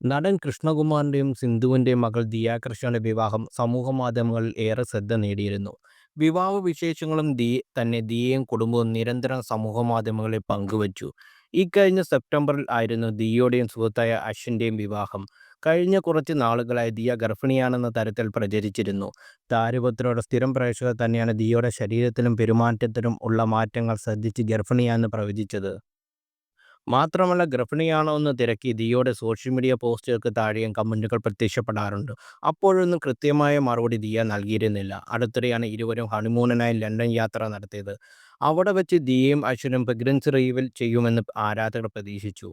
നടൻ കൃഷ്ണകുമാറിന്റെയും സിന്ധുവിന്റെയും മകൾ ദിയ കൃഷ്ണയുടെ വിവാഹം സമൂഹമാധ്യമങ്ങളിൽ ഏറെ ശ്രദ്ധ നേടിയിരുന്നു. വിവാഹ വിശേഷങ്ങളും ദി തന്നെ ദിയയും കുടുംബവും നിരന്തരം സമൂഹ മാധ്യമങ്ങളിൽ പങ്കുവച്ചു. ഇക്കഴിഞ്ഞ സെപ്റ്റംബറിൽ ആയിരുന്നു ദിയയുടെയും സുഹൃത്തായ അശ്വിന്റെയും വിവാഹം. കഴിഞ്ഞ കുറച്ച് നാളുകളായി ദിയ ഗർഭിണിയാണെന്ന തരത്തിൽ പ്രചരിച്ചിരുന്നു. താരപത്രയുടെ സ്ഥിരം പ്രേക്ഷകർ തന്നെയാണ് ദിയയുടെ ശരീരത്തിലും പെരുമാറ്റത്തിലും ഉള്ള മാറ്റങ്ങൾ ശ്രദ്ധിച്ച് ഗർഭിണിയാണെന്ന് പ്രവചിച്ചത്. മാത്രമല്ല ഗർഭിണിയാണോ എന്ന് തിരക്കി ദിയയുടെ സോഷ്യൽ മീഡിയ പോസ്റ്റുകൾക്ക് താഴെയും കമന്റുകൾ പ്രത്യക്ഷപ്പെടാറുണ്ട്. അപ്പോഴൊന്നും കൃത്യമായ മറുപടി ദിയ നൽകിയിരുന്നില്ല. അടുത്തിടെയാണ് ഇരുവരും ഹണിമൂണിനായി ലണ്ടൻ യാത്ര നടത്തിയത്. അവിടെ വെച്ച് ദിയയും അശ്വനും പ്രഗ്നൻസി റിവീൽ ചെയ്യുമെന്ന് ആരാധകർ പ്രതീക്ഷിച്ചു.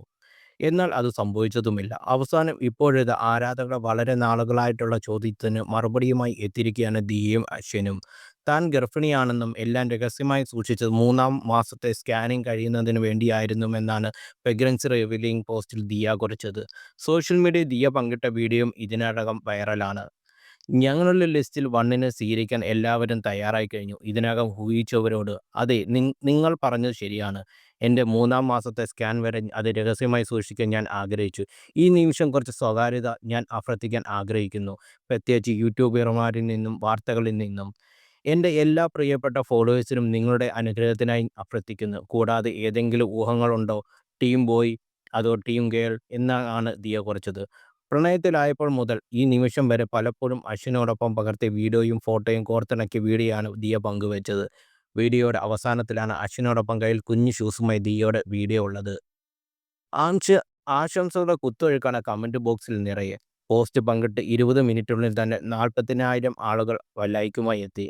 എന്നാൽ അത് സംഭവിച്ചതുമില്ല. അവസാനം ഇപ്പോഴത് ആരാധകർ വളരെ നാളുകളായിട്ടുള്ള ചോദ്യത്തിന് മറുപടിയുമായി എത്തിയിരിക്കുകയാണ് ദിയയും അശ്വിനും. താൻ ഗർഭിണിയാണെന്നും എല്ലാം രഹസ്യമായി സൂക്ഷിച്ചത് മൂന്നാം മാസത്തെ സ്കാനിങ് കഴിയുന്നതിന് വേണ്ടിയായിരുന്നുവെന്നാണ് പ്രഗ്നൻസി റിവീലിംഗ് പോസ്റ്റിൽ ദിയ കുറിച്ചത്. സോഷ്യൽ മീഡിയ ദിയ പങ്കിട്ട വീഡിയോയും ഇതിനകം വൈറലാണ്. ഞങ്ങളുടെ ലിസ്റ്റിൽ വണ്ണിന് സ്വീകരിക്കാൻ എല്ലാവരും തയ്യാറായി കഴിഞ്ഞു. ഇതിനകം ഊഹിച്ചവരോട് അതെ നിങ്ങൾ പറഞ്ഞത് ശരിയാണ്. എന്റെ മൂന്നാം മാസത്തെ സ്കാൻ വരെ അത് രഹസ്യമായി സൂക്ഷിക്കാൻ ഞാൻ ആഗ്രഹിച്ചു. ഈ നിമിഷം കുറച്ച് സ്വകാര്യത ഞാൻ അഭ്യർത്ഥിക്കാൻ ആഗ്രഹിക്കുന്നു. പ്രത്യേകിച്ച് യൂട്യൂബർമാരിൽ നിന്നും വാർത്തകളിൽ നിന്നും. എന്റെ എല്ലാ പ്രിയപ്പെട്ട ഫോളോവേഴ്സിനും നിങ്ങളുടെ അനുഗ്രഹത്തിനായി അഭ്യർത്ഥിക്കുന്നു. കൂടാതെ ഏതെങ്കിലും ഊഹങ്ങളുണ്ടോ? ടീം ബോയ് അതോ ടീം ഗേൾ എന്നാണ് ദിയ കുറച്ചത് പ്രണയത്തിലായപ്പോൾ മുതൽ ഈ നിമിഷം വരെ പലപ്പോഴും അശ്വിനോടൊപ്പം പകർത്തിയ വീഡിയോയും ഫോട്ടോയും കോർത്തിണക്കിയ വീഡിയോയാണ് ദിയ പങ്കുവച്ചത്. വീഡിയോയുടെ അവസാനത്തിലാണ് അശ്വിനോടൊപ്പം കയ്യിൽ കുഞ്ഞു ഷൂസുമായി ദിയയുടെ വീഡിയോ ഉള്ളത്. ആംശ ആശംസകളുടെ കുത്തൊഴുക്കാണ് കമന്റ് ബോക്സിൽ നിറയെ. പോസ്റ്റ് പങ്കിട്ട് ഇരുപത് മിനിറ്റിനുള്ളിൽ തന്നെ നാൽപ്പത്തിനായിരം ആളുകൾ ലൈക്കുമായി എത്തി.